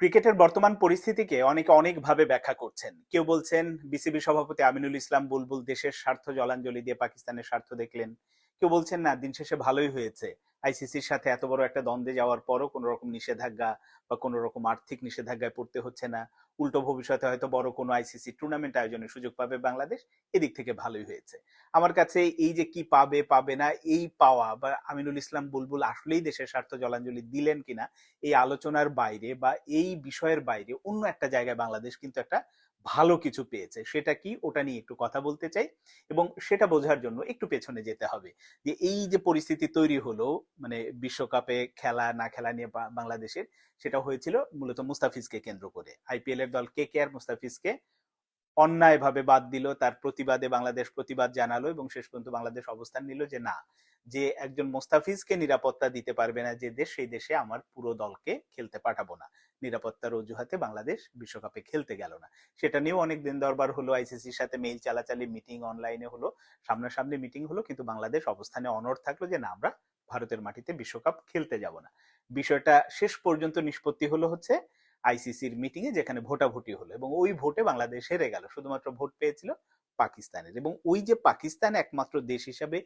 ক্রিকেটের বর্তমান পরিস্থিতিকে অনেকে অনেকভাবে ব্যাখ্যা করছেন। কেউ বলছেন বিসিবি সভাপতি আমিনুল ইসলাম বুলবুল দেশের স্বার্থ, জলাঞ্জলি দিয়ে পাকিস্তানের স্বার্থ দেখলেন। কেউ বলছেন, না, দিন শেষে ভালোই হয়েছে। আইসিসির সাথে এত বড় একটা দ্বন্দ্বে যাওয়ার পরও কোনো রকম নিষেধাজ্ঞা বা কোনো রকম আর্থিক নিষেধাজ্ঞায় পড়তে হচ্ছে না। উল্টো ভবিষ্যতে হয়তো বড় কোনো আইসিসি টুর্নামেন্ট আয়োজনের সুযোগ পাবে বাংলাদেশ। এদিক থেকে ভালোই হয়েছে। আমার কাছে এই যে কি পাবে পাবে না, এই পাওয়া বা আমিনুল ইসলাম বুলবুল আসলেই দেশের স্বার্থ জলাঞ্জলি দিলেন কিনা, এই আলোচনার বাইরে বা এই বিষয়ের বাইরে অন্য একটা জায়গায় বাংলাদেশ কিন্তু একটা ভালো কিছু পেয়েছে, সেটা কি ওটা নিয়ে একটু কথা বলতে চাই এবং সেটা বোঝার জন্য একটু পেছনে যেতে হবে যে এই যে পরিস্থিতি তৈরি হলো মানে বিশ্বকাপে খেলা না খেলা নিয়ে বাংলাদেশের, সেটা হয়েছিল মূলত মুস্তাফিজকে কেন্দ্র করে। আইপিএল এর দল কে কে আর মুস্তাফিজকে অন্যায়ভাবে বাদ দিল, তার প্রতিবাদে বাংলাদেশ প্রতিবাদ জানালো এবং শেষ পর্যন্ত বাংলাদেশ অবস্থান নিল যে না যে একজন মোস্তাফিজকে নিরাপত্তা দিতে পারবে না যে দেশ, সেই দেশে আমার পুরো দলকে খেলতে পাঠাবো না। নিরাপত্তার অজুহাতে বাংলাদেশ বিশ্বকাপে খেলতে গেল না। সেটা নিয়েও অনেক দিন দরবার হলো, আইসিসির সাথে মেইল চালাচালি মিটিং অনলাইনে হলো, সামনাসামনি মিটিং হলো, কিন্তু বাংলাদেশ অবস্থানে অনড় থাকল যে না, আমরা ভারতের মাটিতে বিশ্বকাপ খেলতে যাব না। বিষয়টা শেষ পর্যন্ত নিষ্পত্তি হলো হচ্ছে আইসিসির মিটিং এ, যেখানে ভোটাভুটি হলো এবং ওই ভোটে বাংলাদেশ হেরে গেল। শুধুমাত্র ভোট পেয়েছিল পাকিস্তানের। এবং ওই যে পাকিস্তান একমাত্র দেশ হিসাবে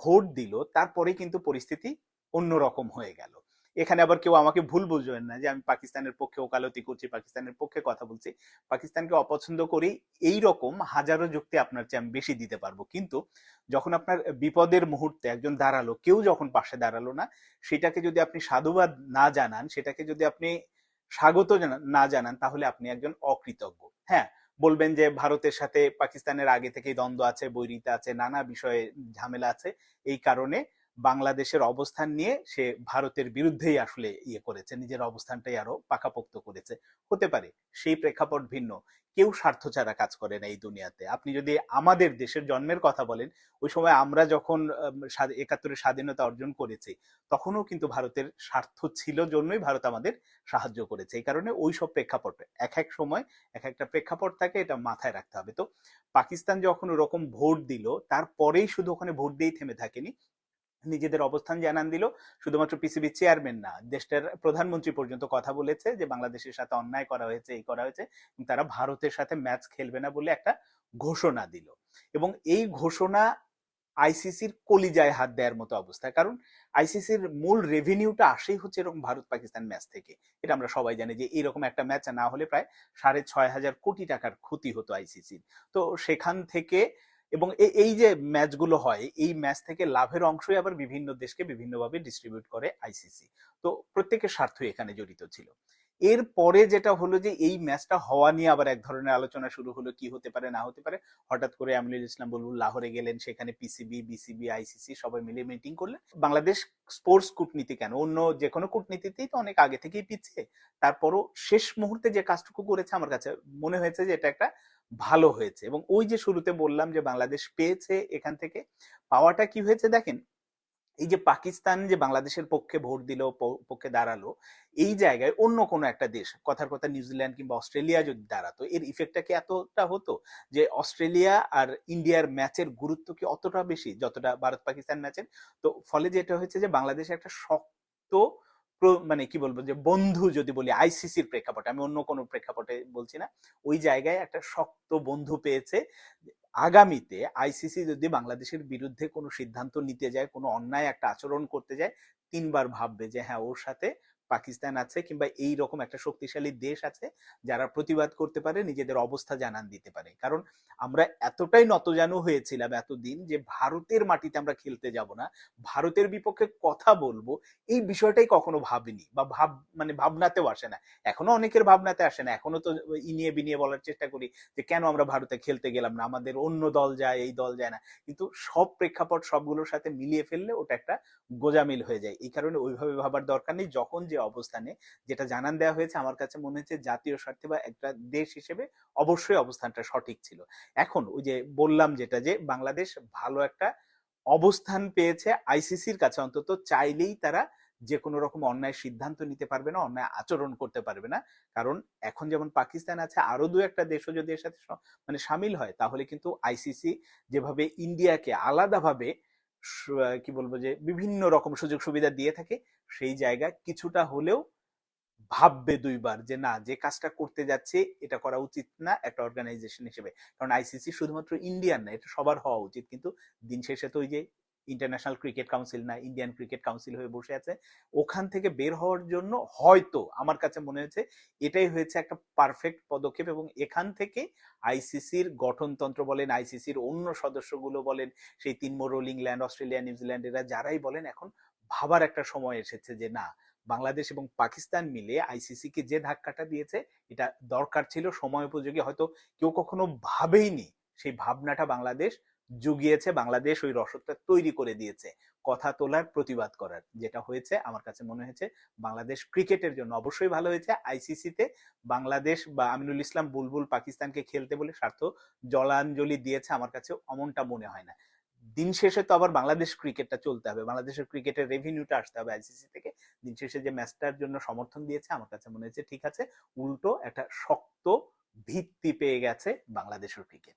ভোট দিল তারপরে কিন্তু পরিস্থিতি অন্যরকম হয়ে গেল। এখানে আবার কেউ আমাকে ভুল বুঝবেন না যে আমি পাকিস্তানের পক্ষে ওকালতি করছি, পাকিস্তানের পক্ষে কথা বলছি। পাকিস্তানকে অপছন্দ করি এই রকম হাজারো যুক্তি আপনার চেয়ে আমি বেশি দিতে পারব। কিন্তু যখন আপনার বিপদের মুহূর্তে একজন দাঁড়াল, কেউ যখন পাশে দাঁড়াল না, সেটাকে যদি আপনি সাধুবাদ না জানান, সেটাকে যদি আপনি স্বাগত না জানান, তাহলে আপনি একজন অকৃতজ্ঞ। হ্যাঁ বলবেন যে ভারতের সাথে পাকিস্তানের আগে থেকেই দ্বন্দ্ব আছে, বৈরিতা আছে, নানা বিষয়ে ঝামেলা আছে। এই কারণে বাংলাদেশের অবস্থান নিয়ে সে ভারতের বিরুদ্ধেই আসলে ইয়ে করেছে, নিজের অবস্থানটাই আরও পাকাপোক্ত করেছে। হতে পারে সেই প্রেক্ষাপট ভিন্ন, কেউ স্বার্থ ছাড়া কাজ করে না এই দুনিয়াতে। আপনি যদি আমাদের দেশের জন্মের কথা বলেন, ওই সময় আমরা যখন একাত্তরের স্বাধীনতা অর্জন করেছি, তখনও কিন্তু ভারতের স্বার্থ ছিল জন্যই ভারত আমাদের সাহায্য করেছে। এই কারণে ওই সব প্রেক্ষাপট, এক এক সময় এক একটা প্রেক্ষাপট থাকে এটা মাথায় রাখতে হবে। তো পাকিস্তান যখন ওরকম ভোট দিল, তারপরেই শুধু ওখানে ভোট দিয়েই থেমে থাকেনি নিজেদের অবস্থান জানান দিল। শুধুমাত্র পিসিবি চেয়ারম্যান না, দেশটার প্রধানমন্ত্রী পর্যন্ত কথা বলেছে যে বাংলাদেশের সাথে অন্যায় করা হয়েছে, এই করা হয়েছে তারা ভারতের সাথে ম্যাচ খেলবে না বলে একটা ঘোষণা দিল। এবং এই ঘোষণা আইসিসির কলিজায় হাত দেওয়ার মতো অবস্থা, কারণ আইসিসির মূল রেভিনিউটা আসেই হচ্ছে এরকম ভারত পাকিস্তান ম্যাচ থেকে। এটা আমরা সবাই জানি যে এরকম একটা ম্যাচ না হলে প্রায় সাড়ে ছয় হাজার কোটি টাকার ক্ষতি হতো আইসিসির তো সেখান থেকে এবং এই যে ম্যাচগুলো হয়, এই ম্যাচ থেকে লাভের অংশই আবার বিভিন্ন দেশকে বিভিন্নভাবে ডিস্ট্রিবিউট করে আইসিসি তো প্রত্যেকের স্বার্থই এখানে জড়িত ছিল। এর পরে যেটা হলো যে, এই ম্যাচটা হওয়া নিয়ে আবার এক ধরনের আলোচনা শুরু হলো, কি হতে পারে, না হতে পারে। হঠাৎ করে আমিনুল ইসলাম বুলবুল লাহোরে গেলেন, সেখানে পিসিবি বিসিবি আইসিসি সবাই মিলে মিটিং করলেন। বাংলাদেশ স্পোর্টস কূটনীতি কেন? অন্য যে কোনো কূটনীতিতেই তো অনেক আগে থেকেই পিছিয়ে। তারপরও শেষ মুহূর্তে যে কাজটুকু করেছে, আমার কাছে মনে হয়েছে যে, এটা একটা ভালো হয়েছে। এবং ওই যে শুরুতে বললাম যে, বাংলাদেশ পেয়েছে এখান থেকে, পাওয়াটা কি হয়েছে দেখেন এই যে পাকিস্তান যে বাংলাদেশের পক্ষে ভোট দিল পক্ষে দাঁড়াল, এই জায়গায় অন্য কোনো একটা দেশ, কথার কথা নিউজিল্যান্ড কিংবা অস্ট্রেলিয়া যদি দাঁড়াতো, এর ইফেক্টটা কি এতটা হতো? যে অস্ট্রেলিয়া আর ইন্ডিয়ার ম্যাচের গুরুত্ব কি অতটা বেশি? যতটা ভারত পাকিস্তান ম্যাচের, তো ফলে যেটা হয়েছে যে বাংলাদেশ একটা শক্ত মানে কি বলব, যে বন্ধু যদি বলি আইসিসির প্রেক্ষাপটে, আমি অন্য কোনো প্রেক্ষাপটে বলছি না, ওই জায়গায় একটা শক্ত বন্ধু পেয়েছে। আগামীতে আইসিসি যদি বাংলাদেশের বিরুদ্ধে কোনো সিদ্ধান্ত নিতে যায়, কোনো অন্যায় একটা আচরণ করতে যায়, তিনবার ভাববে যে হ্যাঁ ওর সাথে পাকিস্তান আছে কিংবা এই রকম একটা শক্তিশালী দেশ আছে যারা প্রতিবাদ করতে পারে, নিজেদের অবস্থা জানান দিতে পারে। কারণ আমরা এতটাই নতজানু হয়েছিলাম এতদিন যে ভারতের মাটিতে আমরা খেলতে যাব না। ভারতের বিপক্ষে কথা বলব, এই বিষয়টাই কখনো ভাবিনি বা ভাব মানে ভাবনাতেও আসে না। এখনও অনেকের ভাবনাতে আসে না। এখনও তো ইনিয়ে বিনিয়ে বলার চেষ্টা করি যে কেন আমরা ভারতে খেলতে গেলাম না? আমাদের অন্য দল যায়, এই দল যায় না। কিন্তু সব প্রেক্ষাপট সবগুলোর সাথে মিলিয়ে ফেললে ওটা একটা গোজামিল হয়ে যায়। এই কারণে ওইভাবে ভাবার দরকার নেই। যখন যে অবস্থানে যেটা জানান দেওয়া হয়েছে, আমার কাছে মনে হচ্ছে জাতীয় স্বার্থে বা একটা দেশ হিসেবে অবশ্যই অবস্থানটা সঠিক ছিল। এখন ওই যে বললাম যেটা যে বাংলাদেশ ভালো একটা অবস্থান পেয়েছে আইসিসির কাছে। অন্তত চাইলেই তারা যে কোনো রকম অন্যায় সিদ্ধান্ত নিতে পারবে না, অন্যায় আচরণ করতে পারবে না। কারণ এখন যেমন পাকিস্তান আছে, আরও দু একটা দেশও যদি এর সাথে মানে সামিল হয়, তাহলে কিন্তু আইসিসি যেভাবে ইন্ডিয়াকে আলাদাভাবে কি বলব যে বিভিন্ন রকম সুযোগ সুবিধা দিয়ে থাকে, সেই জায়গা কিছুটা হলেও ভাববে দুইবার যে না, যে কাজটা করতে যাচ্ছে, এটা করা উচিত না একটা অর্গানাইজেশন হিসেবে। কারণ আইসিসি শুধুমাত্র ইন্ডিয়ান না, এটা সবার হওয়া উচিত। কিন্তু দিন শেষে তো ওই যে ইন্টারন্যাশনাল ক্রিকেট কাউন্সিল না ইন্ডিয়ান ক্রিকেট কাউন্সিল হয়ে বসে আছে। ওখান থেকে বের হওয়ার জন্য হয়তো আমার কাছে মনে হয়েছে এটাই হয়েছে একটা পারফেক্ট পদক্ষেপ এবং এখান থেকে আইসিসির গঠনতন্ত্র বলেন আইসিসির অন্য সদস্যগুলো বলেন, সেই তিনমো রোল ইংল্যান্ড অস্ট্রেলিয়া, নিউজিল্যান্ড, এরা যারাই বলেন এখন ভাবার একটা সময় এসেছে যে না, বাংলাদেশ এবং পাকিস্তান মিলে আইসিসি কে যে ধাক্কাটা দিয়েছে, এটা দরকার ছিল, সময় উপযোগী, হয়তো কেউ কখনো ভাবেইনি সেই ভাবনাটা বাংলাদেশ জুগিয়েছে, বাংলাদেশ ওই রসদটা তৈরি করে দিয়েছে, কথা তোলার প্রতিবাদ করার, যেটা হয়েছে, আমার কাছে মনে হয়েছে, বাংলাদেশ ক্রিকেটের জন্য অবশ্যই ভালো হয়েছে। আইসিসিতে বাংলাদেশ বা আমিনুল ইসলাম বুলবুল পাকিস্তানকে খেলতে বলে স্বার্থ জলাঞ্জলি দিয়েছে, আমার কাছে অমনটা মনে হয় না। দিন শেষে তো আবার বাংলাদেশ ক্রিকেটটা চলতে হবে, বাংলাদেশের ক্রিকেটের রেভিনিউটা আসতে হবে আইসিসি থেকে। দিন শেষে যে ম্যাচটার জন্য সমর্থন দিয়েছে, আমার কাছে মনে হয়েছে ঠিক আছে, উল্টো একটা শক্ত ভিত্তি পেয়ে গেছে বাংলাদেশের ক্রিকেট